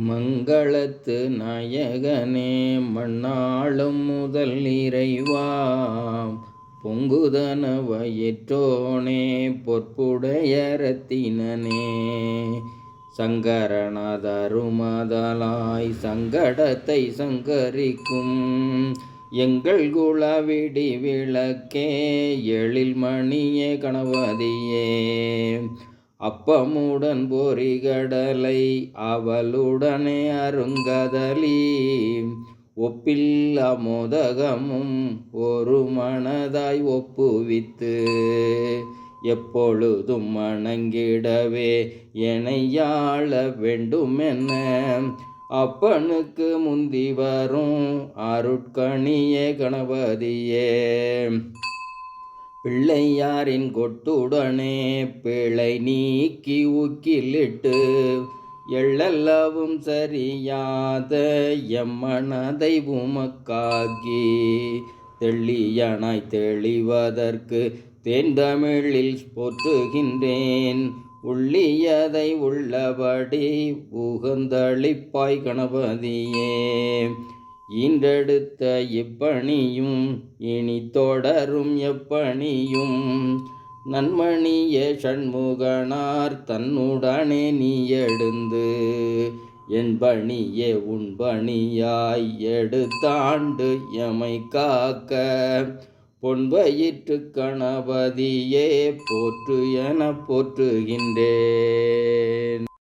மங்களத்து நாயகனே மண்ணாளும் முதல் இறைவா பொங்குதன வயிற்றோனே பொற்புடைய ரத்தினனே சங்கடத்தை சங்கரிக்கும். எங்கள் குலவிடி விளக்கே எழில் மணியே கணவதியே அப்பமுடன் பொறிகடலை அவளுடனே அருங்கதலி. ஒப்பில் மோதகமும் ஒரு மனதாய் ஒப்புவித்து எப்பொழுதும் மணங்கிடவே எனையாள வேண்டுமென்ன. அப்பனுக்கு முந்தி வரும் அருட்கணியே கணபதியே. பிள்ளையாரின் கொட்டுடனே பிழை நீக்கி ஊக்கிலிட்டு எள்ளெல்லாவும் சரியாத எம்மனதை உமக்காகி தெள்ளியனாய் தெளிவதற்கு தேன்தமிழில் போற்றுகின்றேன் உள்ளியதை உள்ளபடி உகந்தளிப்பாய் கணபதியே. ஈன்றெடுத்த இப்பணியும் இனி தொடரும் எப்பணியும். நன்மணிய சண்முகனார் தன்னுடனே நீ எழுந்து என் பணியே உன் பணியாய் எடுத்தாண்டு எமை காக்க. பொன்பயிற்று கணபதியே போற்று என போற்றுகின்றேன்.